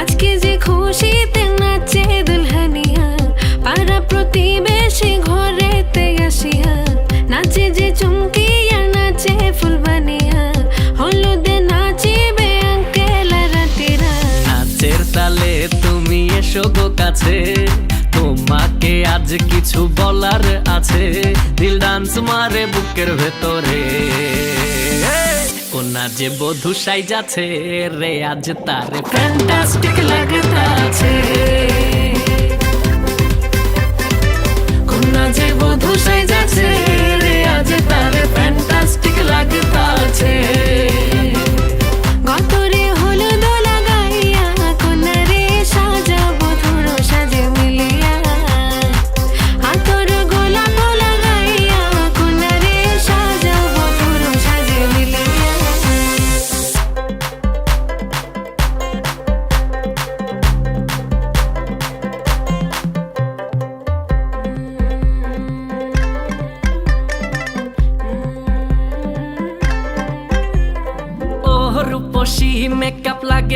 আজকে যে খুশিতে নাচে দুলহানিয়া হলুদে নাচিবে আঙ্কেল রাতিরা নাচের তুমি এসো কাছে, তোমাকে আজ কিছু বলার আছে, দিল ডান্স মারে বুকের ভেতরে। কোনা যে বধু সাই যাচ্ছে রে, আজ তার ফ্যান্টাস্টিক লাগতাছে কন্যা যে বধু সাই যাচ্ছে রে, আজ তার ফ্যান্টাস্টিক লাগতাছে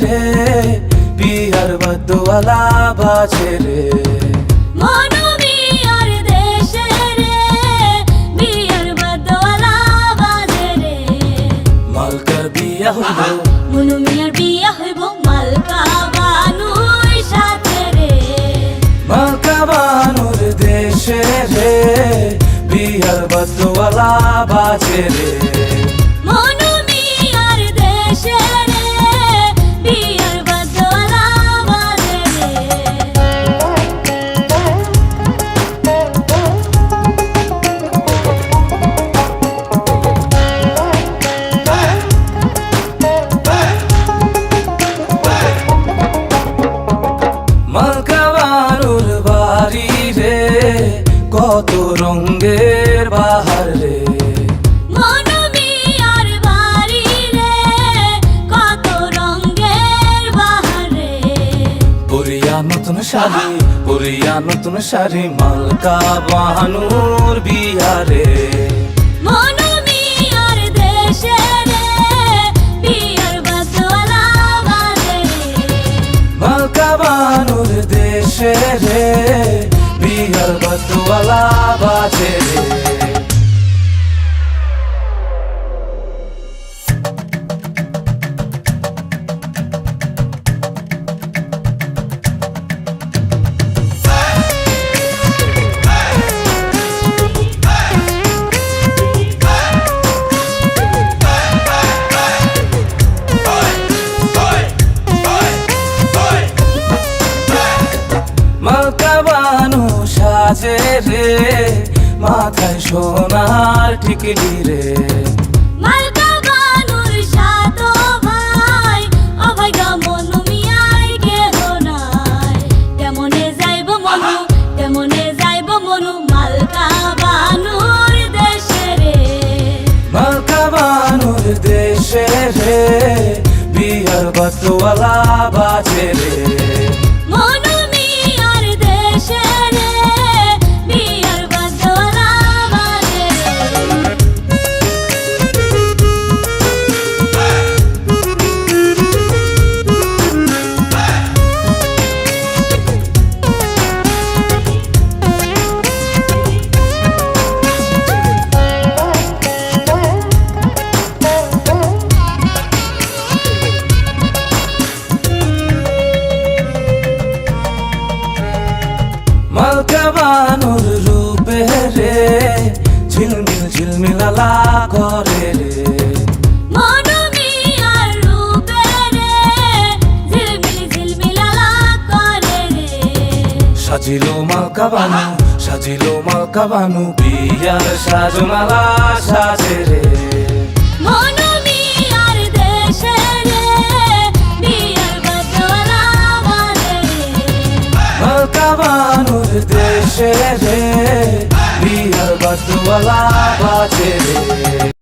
রে। বিহার বদওয়ালা বাজে রে। বিয়ার মালকার বিয়া হইল মনোমিয়ার বিয়া হইব মালকা বানুর সাথে রে। মালকা বানুর দেশে রে বিহার বদওয়ালা বাজে রে। কত রঙ্গের বাহার রে। নতুন শাড়ি পরিয়া নতুন শাড়ি মালকা বাহানুর বিহারে। মালকা বাহানুর দেশে রে। বিয়ার বদওয়ালা বাজে রে যাইব মনু মালকা বানুর দেশে রে। মালকা বানুর দেশে রে বিয়ার বদওয়ালা বাজে রে। সাজিলো মালকা বানু সাজিলো মালকা বিয়ার সাজমালা সাজে রে। মিয়ার দেশে রে বিয়ার বাজে রে।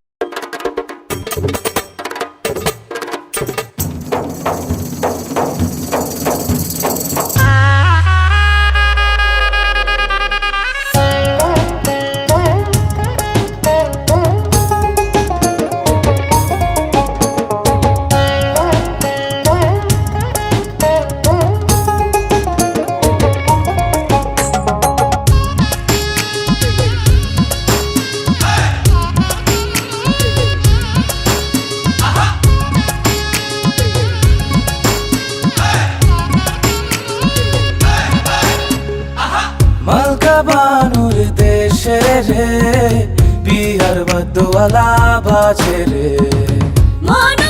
বিহার বদওয়ালা বাজে রে। মনু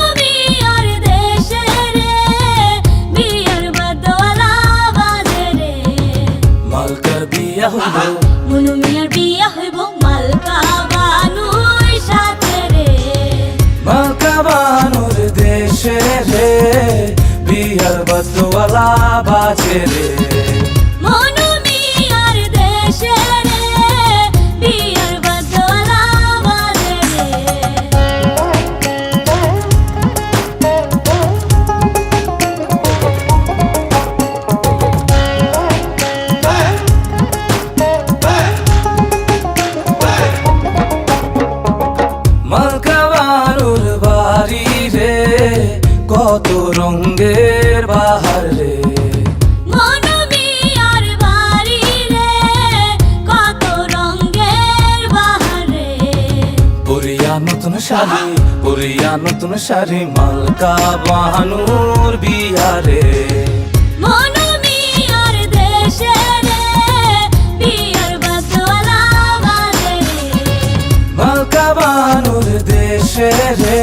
কত রঙ্গের বাহার রে। বাহারে নতুন শাড়ি পরিয়া নতুন শাড়ি মালকা বাহানুর বিয়ারে মনু মিয়ার দেশে রে বিয়ার বাদওয়ালা বাজে রে মালকা বানুর দেশে রে।